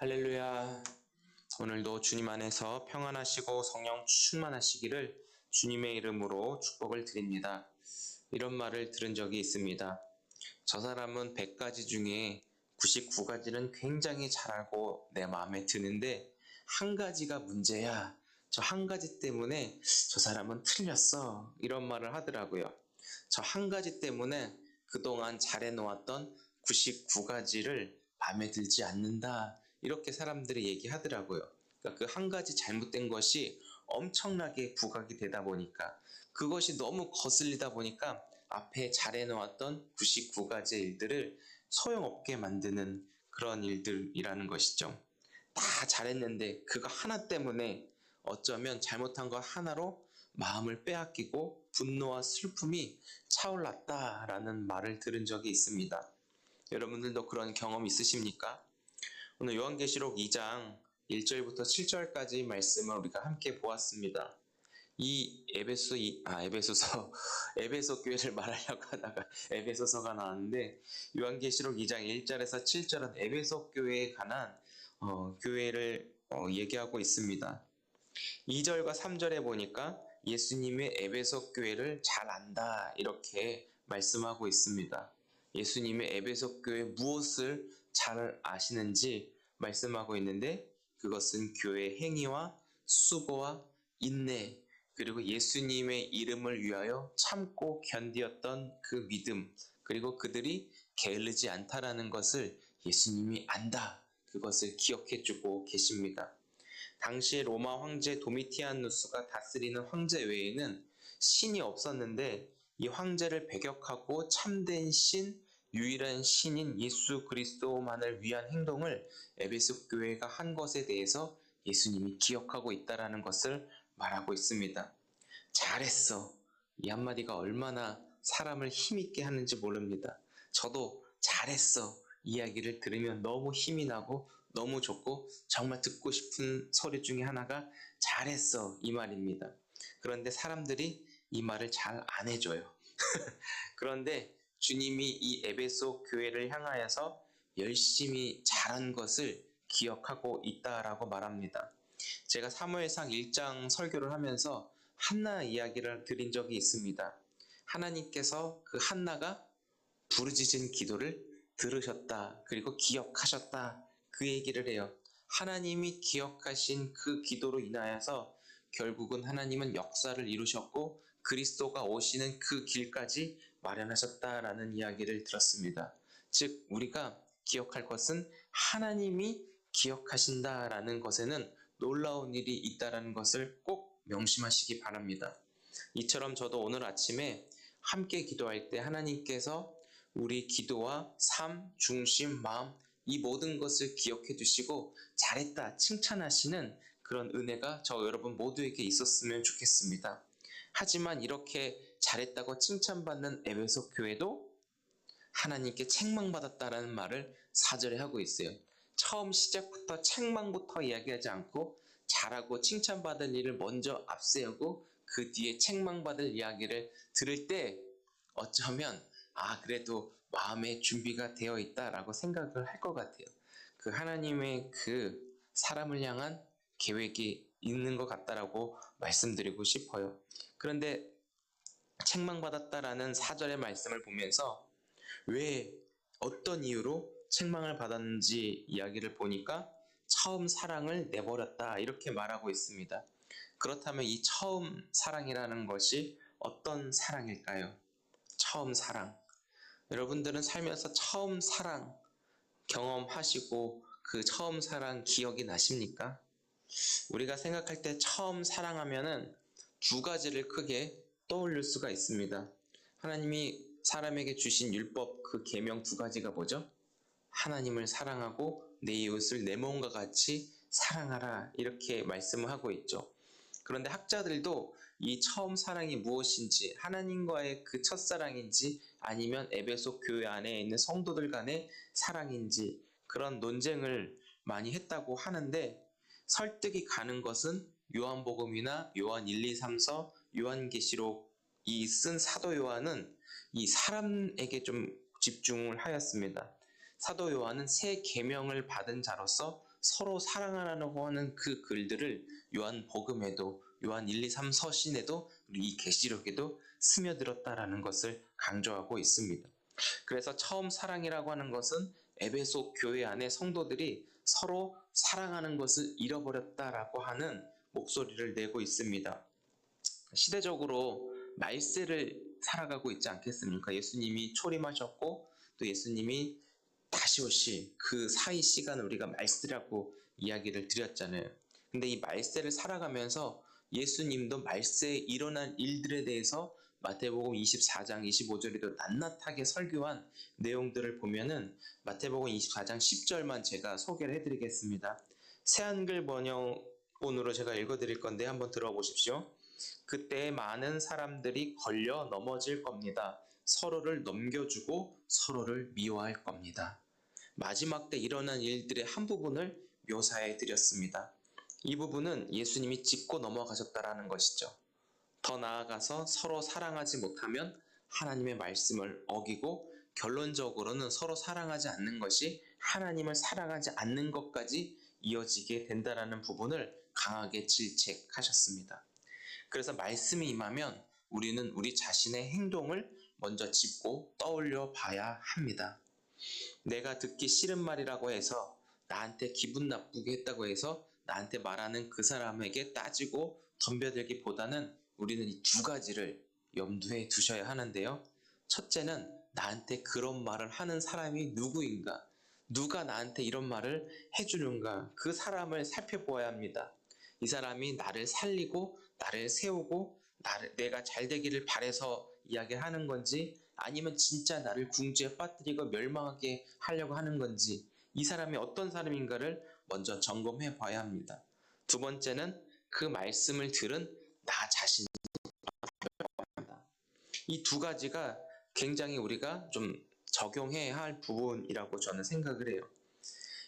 할렐루야. 오늘도 주님 안에서 평안하시고 성령 충만하시기를 주님의 이름으로 축복을 드립니다. 이런 말을 들은 적이 있습니다. 저 사람은 100가지 중에 99가지는 굉장히 잘 알고 내 마음에 드는데 한 가지가 문제야. 저 한 가지 때문에 저 사람은 틀렸어. 이런 말을 하더라고요. 저 한 가지 때문에 그동안 잘해놓았던 99가지를 마음에 들지 않는다. 이렇게 사람들이 얘기하더라고요. 그러니까 그 한 가지 잘못된 것이 엄청나게 부각이 되다 보니까 그것이 너무 거슬리다 보니까 앞에 잘해놓았던 99가지 일들을 소용없게 만드는 그런 일들이라는 것이죠. 다 잘했는데 그거 하나 때문에 어쩌면 잘못한 거 하나로 마음을 빼앗기고 분노와 슬픔이 차올랐다라는 말을 들은 적이 있습니다. 여러분들도 그런 경험 있으십니까? 오늘 요한계시록 2장 1절부터 7절까지 말씀을 우리가 함께 보았습니다. 이 에베소 아 에베소서 에베소 교회를 말하려고 하다가 에베소서가 나왔는데 요한계시록 2장 1절에서 7절은 에베소 교회에 관한 어, 교회를 어, 얘기하고 있습니다. 2절과 3절에 보니까 예수님의 에베소 교회를 잘 안다 이렇게 말씀하고 있습니다. 예수님의 에베소 교회 무엇을 잘 아시는지 말씀하고 있는데 그것은 교회 행위와 수고와 인내 그리고 예수님의 이름을 위하여 참고 견디었던 그 믿음 그리고 그들이 게으르지 않다라는 것을 예수님이 안다 그것을 기억해 주고 계십니다. 당시 로마 황제 도미티아누스가 다스리는 황제 외에는 신이 없었는데 이 황제를 배격하고 참된 신, 유일한 신인 예수 그리스도만을 위한 행동을 에베소 교회가 한 것에 대해서 예수님이 기억하고 있다라는 것을 말하고 있습니다. 잘했어. 이 한마디가 얼마나 사람을 힘있게 하는지 모릅니다. 저도 잘했어. 이야기를 들으면 너무 힘이 나고 너무 좋고 정말 듣고 싶은 소리 중에 하나가 잘했어. 이 말입니다. 그런데 사람들이 이 말을 잘 안 해줘요. 그런데 주님이 이 에베소 교회를 향하여서 열심히 잘한 것을 기억하고 있다라고 말합니다. 제가 사무엘상 1장 설교를 하면서 한나 이야기를 드린 적이 있습니다. 하나님께서 그 한나가 부르짖은 기도를 들으셨다. 그리고 기억하셨다. 그 얘기를 해요. 하나님이 기억하신 그 기도로 인하여서 결국은 하나님은 역사를 이루셨고 그리스도가 오시는 그 길까지 마련하셨다라는 이야기를 들었습니다. 즉, 우리가 기억할 것은 하나님이 기억하신다라는 것에는 놀라운 일이 있다라는 것을 꼭 명심하시기 바랍니다. 이처럼 저도 오늘 아침에 함께 기도할 때 하나님께서 우리 기도와 삶, 중심, 마음 이 모든 것을 기억해 두시고 잘했다 칭찬하시는 그런 은혜가 저 여러분 모두에게 있었으면 좋겠습니다. 하지만 이렇게 잘했다고 칭찬받는 에베소 교회도 하나님께 책망받았다라는 말을 사절에 하고 있어요. 처음 시작부터 책망부터 이야기하지 않고 잘하고 칭찬받은 일을 먼저 앞세우고 그 뒤에 책망받을 이야기를 들을 때 어쩌면 아 그래도 마음의 준비가 되어 있다라고 생각을 할 것 같아요. 그 하나님의 그 사람을 향한 계획이 있는 것 같다라고 말씀드리고 싶어요. 그런데 책망받았다라는 사절의 말씀을 보면서 왜 어떤 이유로 책망을 받았는지 이야기를 보니까 처음 사랑을 내버렸다 이렇게 말하고 있습니다. 그렇다면 이 처음 사랑이라는 것이 어떤 사랑일까요? 처음 사랑. 여러분들은 살면서 처음 사랑 경험하시고 그 처음 사랑 기억이 나십니까? 우리가 생각할 때 처음 사랑하면은 두 가지를 크게 떠올릴 수가 있습니다. 하나님이 사람에게 주신 율법 그 계명 두 가지가 뭐죠? 하나님을 사랑하고 내 이웃을 내 몸과 같이 사랑하라 이렇게 말씀을 하고 있죠. 그런데 학자들도 이 처음 사랑이 무엇인지 하나님과의 그 첫사랑인지 아니면 에베소 교회 안에 있는 성도들 간의 사랑인지 그런 논쟁을 많이 했다고 하는데 설득이 가는 것은 요한복음이나 요한 1, 2, 3서 요한계시록 이 쓴 사도 요한은 이 사람에게 좀 집중을 하였습니다. 사도 요한은 새 계명을 받은 자로서 서로 사랑하라고 하는 그 글들을 요한 복음에도 요한 1, 2, 3 서신에도 이 계시록에도 스며들었다라는 것을 강조하고 있습니다. 그래서 처음 사랑이라고 하는 것은 에베소 교회 안의 성도들이 서로 사랑하는 것을 잃어버렸다라고 하는 목소리를 내고 있습니다. 시대적으로 말세를 살아가고 있지 않겠습니까? 예수님이 초림하셨고 또 예수님이 다시 오실 그 사이 시간을 우리가 말세라고 이야기를 드렸잖아요. 근데 이 말세를 살아가면서 예수님도 말세에 일어날 일들에 대해서 마태복음 24장 25절에도 낱낱하게 설교한 내용들을 보면은 마태복음 24장 10절만 제가 소개를 해드리겠습니다. 새한글 번역본으로 제가 읽어드릴 건데 한번 들어보십시오. 그때 많은 사람들이 걸려 넘어질 겁니다. 서로를 넘겨주고 서로를 미워할 겁니다. 마지막 때 일어난 일들의 한 부분을 묘사해 드렸습니다. 이 부분은 예수님이 짚고 넘어가셨다라는 것이죠. 더 나아가서 서로 사랑하지 못하면 하나님의 말씀을 어기고 결론적으로는 서로 사랑하지 않는 것이 하나님을 사랑하지 않는 것까지 이어지게 된다라는 부분을 강하게 질책하셨습니다. 그래서 말씀이 임하면 우리는 우리 자신의 행동을 먼저 짚고 떠올려 봐야 합니다. 내가 듣기 싫은 말이라고 해서 나한테 기분 나쁘게 했다고 해서 나한테 말하는 그 사람에게 따지고 덤벼들기보다는 우리는 이 두 가지를 염두에 두셔야 하는데요. 첫째는 나한테 그런 말을 하는 사람이 누구인가? 누가 나한테 이런 말을 해주는가? 그 사람을 살펴보아야 합니다. 이 사람이 나를 살리고 나를 세우고 나를, 내가 잘 되기를 바래서 이야기를 하는 건지 아니면 진짜 나를 궁지에 빠뜨리고 멸망하게 하려고 하는 건지 이 사람이 어떤 사람인가를 먼저 점검해 봐야 합니다. 두 번째는 그 말씀을 들은 나 자신이 이두 가지가 굉장히 우리가 좀 적용해야 할 부분이라고 저는 생각을 해요.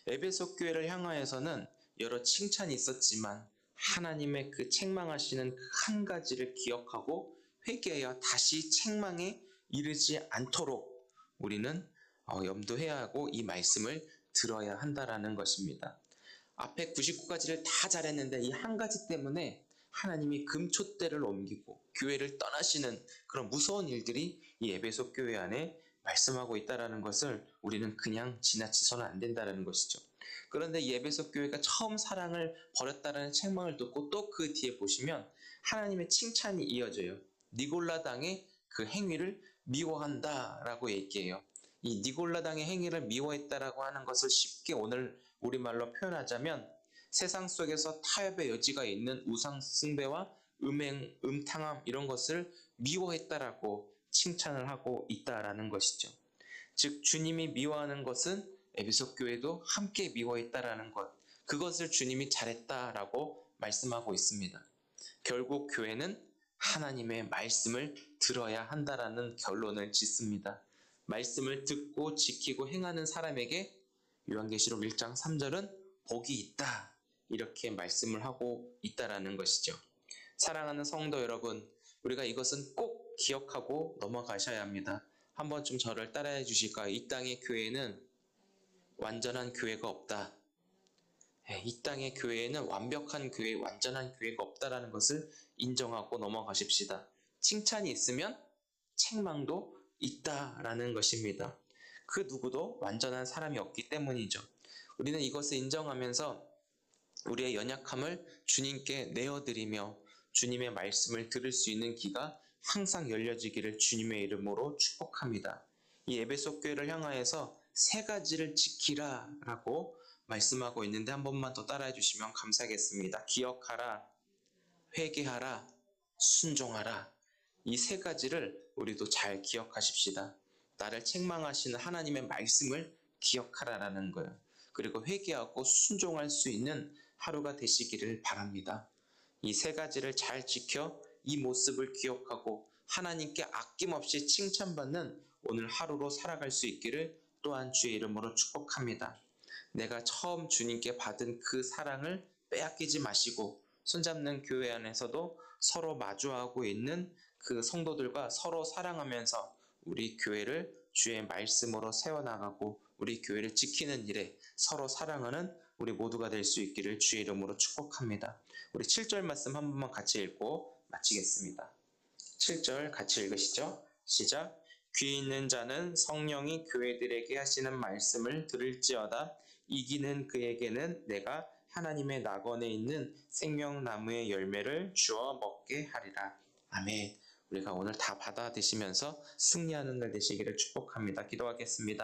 에베소 교회를 향하여서는 여러 칭찬이 있었지만 하나님의 그 책망하시는 그 한 가지를 기억하고 회개하여 다시 책망에 이르지 않도록 우리는 어, 염두해야 하고 이 말씀을 들어야 한다라는 것입니다. 앞에 99가지를 다 잘했는데 이 한 가지 때문에 하나님이 금초대를 옮기고 교회를 떠나시는 그런 무서운 일들이 이 에베소 교회 안에 말씀하고 있다라는 것을 우리는 그냥 지나치서는 안 된다라는 것이죠. 그런데 이 에베소 교회가 처음 사랑을 버렸다라는 책망을 듣고 또 그 뒤에 보시면 하나님의 칭찬이 이어져요. 니골라 당의 그 행위를 미워한다라고 얘기해요. 이 니골라 당의 행위를 미워했다라고 하는 것을 쉽게 오늘 우리말로 표현하자면 세상 속에서 타협의 여지가 있는 우상 숭배와 음행, 음탕함 이런 것을 미워했다라고 칭찬을 하고 있다라는 것이죠. 즉 주님이 미워하는 것은 에베소 교회도 함께 미워했다라는 것. 그것을 주님이 잘했다라고 말씀하고 있습니다. 결국 교회는 하나님의 말씀을 들어야 한다라는 결론을 짓습니다. 말씀을 듣고 지키고 행하는 사람에게 요한계시록 1장 3절은 복이 있다. 이렇게 말씀을 하고 있다라는 것이죠. 사랑하는 성도 여러분, 우리가 이것은 꼭 기억하고 넘어가셔야 합니다. 한번 좀 저를 따라해 주실까요? 이 땅의 교회는 완전한 교회가 없다. 예, 이 땅의 교회에는 완벽한 교회, 완전한 교회가 없다라는 것을 인정하고 넘어가십시다. 칭찬이 있으면 책망도 있다라는 것입니다. 그 누구도 완전한 사람이 없기 때문이죠. 우리는 이것을 인정하면서 우리의 연약함을 주님께 내어드리며 주님의 말씀을 들을 수 있는 귀가 항상 열려지기를 주님의 이름으로 축복합니다. 이 에베소 교회를 향하여서 세 가지를 지키라 라고 말씀하고 있는데 한 번만 더 따라해 주시면 감사하겠습니다. 기억하라, 회개하라, 순종하라. 이 세 가지를 우리도 잘 기억하십시다. 나를 책망하시는 하나님의 말씀을 기억하라라는 거예요. 그리고 회개하고 순종할 수 있는 하루가 되시기를 바랍니다. 이 세 가지를 잘 지켜 이 모습을 기억하고 하나님께 아낌없이 칭찬받는 오늘 하루로 살아갈 수 있기를 또한 주의 이름으로 축복합니다. 내가 처음 주님께 받은 그 사랑을 빼앗기지 마시고 손잡는 교회 안에서도 서로 마주하고 있는 그 성도들과 서로 사랑하면서 우리 교회를 주의 말씀으로 세워나가고 우리 교회를 지키는 일에 서로 사랑하는 우리 모두가 될 수 있기를 주의 이름으로 축복합니다. 우리 7절 말씀 한 번만 같이 읽고 마치겠습니다. 7절 같이 읽으시죠. 시작. 귀 있는 자는 성령이 교회들에게 하시는 말씀을 들을지어다 이기는 그에게는 내가 하나님의 낙원에 있는 생명나무의 열매를 주어 먹게 하리라. 아멘. 우리가 오늘 다 받아 드시면서 승리하는 날 되시기를 축복합니다. 기도하겠습니다.